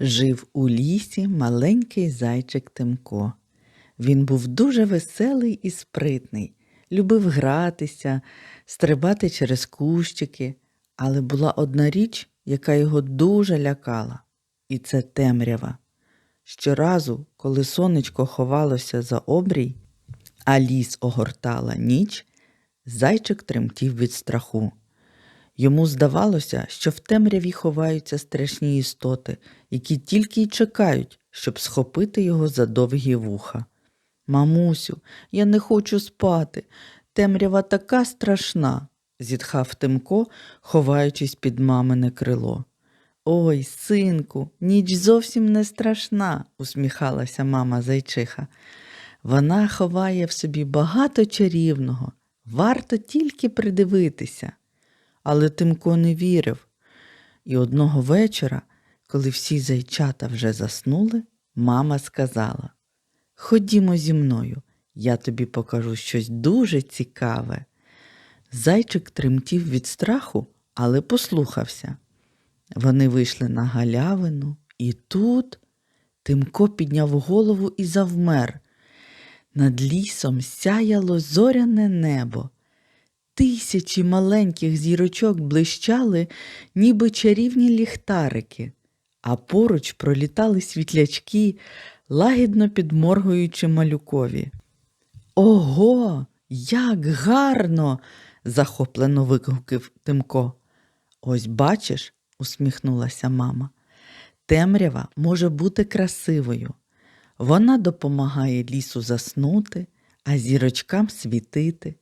Жив у лісі маленький зайчик Тимко. Він був дуже веселий і спритний, любив гратися, стрибати через кущики, але була одна річ, яка його дуже лякала, і це темрява. Щоразу, коли сонечко ховалося за обрій, а ліс огортала ніч, зайчик тремтів від страху. Йому здавалося, що в темряві ховаються страшні істоти, які тільки й чекають, щоб схопити його за довгі вуха. Мамусю, я не хочу спати. Темрява така страшна, зітхав Тимко, ховаючись під мамине крило. Ой, синку, ніч зовсім не страшна, усміхалася мама зайчиха. Вона ховає в собі багато чарівного, варто тільки придивитися. Але Тимко не вірив. І одного вечора, коли всі зайчата вже заснули, мама сказала Ходімо зі мною, я тобі покажу щось дуже цікаве. Зайчик тремтів від страху, але послухався. Вони вийшли на галявину, і тут Тимко підняв голову і завмер. Над лісом сяяло зоряне небо. Тисячі маленьких зірочок блищали, ніби чарівні ліхтарики, а поруч пролітали світлячки, лагідно підморгуючи малюкові. Ого, як гарно! захоплено вигукив Тимко. Ось бачиш, усміхнулася мама. Темрява може бути красивою. Вона допомагає лісу заснути, а зірочкам світити.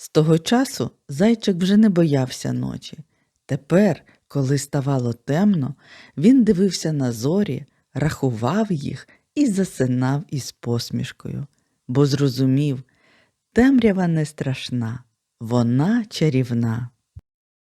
З того часу зайчик вже не боявся ночі. Тепер, коли ставало темно, він дивився на зорі, рахував їх і засинав із посмішкою, бо зрозумів, темрява не страшна, вона чарівна.